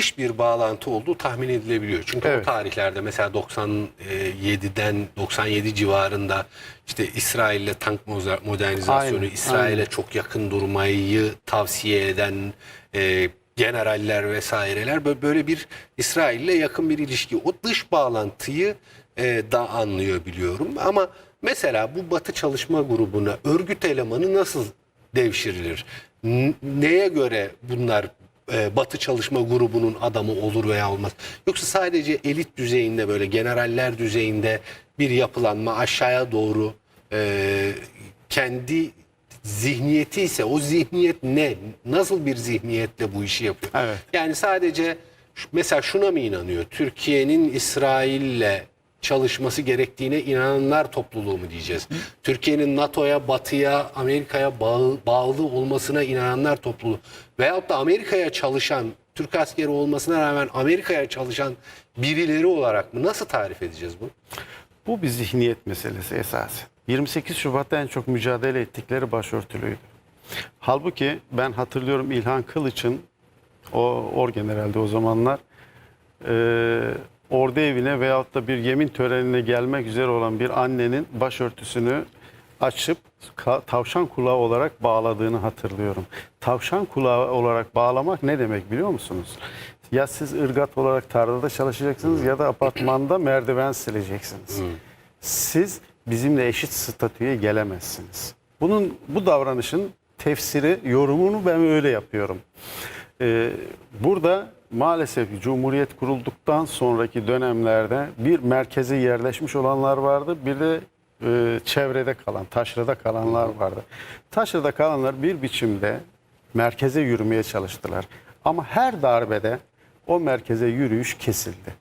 dış bir bağlantı olduğu tahmin edilebiliyor. Çünkü Evet. o tarihlerde mesela 97'den 97 civarında işte İsrail'le tank modernizasyonu, İsrail'e çok yakın durmayı tavsiye eden e, generaller vesaireler bö- böyle bir İsrail'le yakın bir ilişki. O dış bağlantıyı e, da anlıyor biliyorum. Ama mesela bu Batı Çalışma Grubu'na örgüt elemanı nasıl devşirilir? N- neye göre bunlar e, Batı Çalışma Grubu'nun adamı olur veya olmaz? Yoksa sadece elit düzeyinde böyle generaller düzeyinde bir yapılanma aşağıya doğru e, kendi zihniyeti ise o zihniyet ne? Nasıl bir zihniyetle bu işi yapıyor? Evet. Yani sadece mesela şuna mı inanıyor? Türkiye'nin İsrail'le çalışması gerektiğine inananlar topluluğu mu diyeceğiz? Türkiye'nin NATO'ya, Batı'ya, Amerika'ya bağlı, bağlı olmasına inananlar topluluğu veyahut da Amerika'ya çalışan, Türk askeri olmasına rağmen Amerika'ya çalışan birileri olarak mı? Nasıl tarif edeceğiz bu? Bu bir zihniyet meselesi esasen. 28 Şubat'ta en çok mücadele ettikleri başörtülüydü. Halbuki ben hatırlıyorum İlhan Kılıç'ın o orgeneralde o zamanlar e, ordu evine veyahut da bir yemin törenine gelmek üzere olan bir annenin başörtüsünü açıp tavşan kulağı olarak bağladığını hatırlıyorum. Tavşan kulağı olarak bağlamak ne demek biliyor musunuz? Ya siz ırgat olarak tarlada çalışacaksınız ya da apartmanda merdiven sileceksiniz. Siz bizimle eşit statüye gelemezsiniz. Bunun bu davranışın tefsiri, yorumunu ben öyle yapıyorum. Ee, burada maalesef Cumhuriyet kurulduktan sonraki dönemlerde bir merkeze yerleşmiş olanlar vardı. Bir de e, çevrede kalan, taşrada kalanlar vardı. Taşrada kalanlar bir biçimde merkeze yürümeye çalıştılar. Ama her darbede o merkeze yürüyüş kesildi.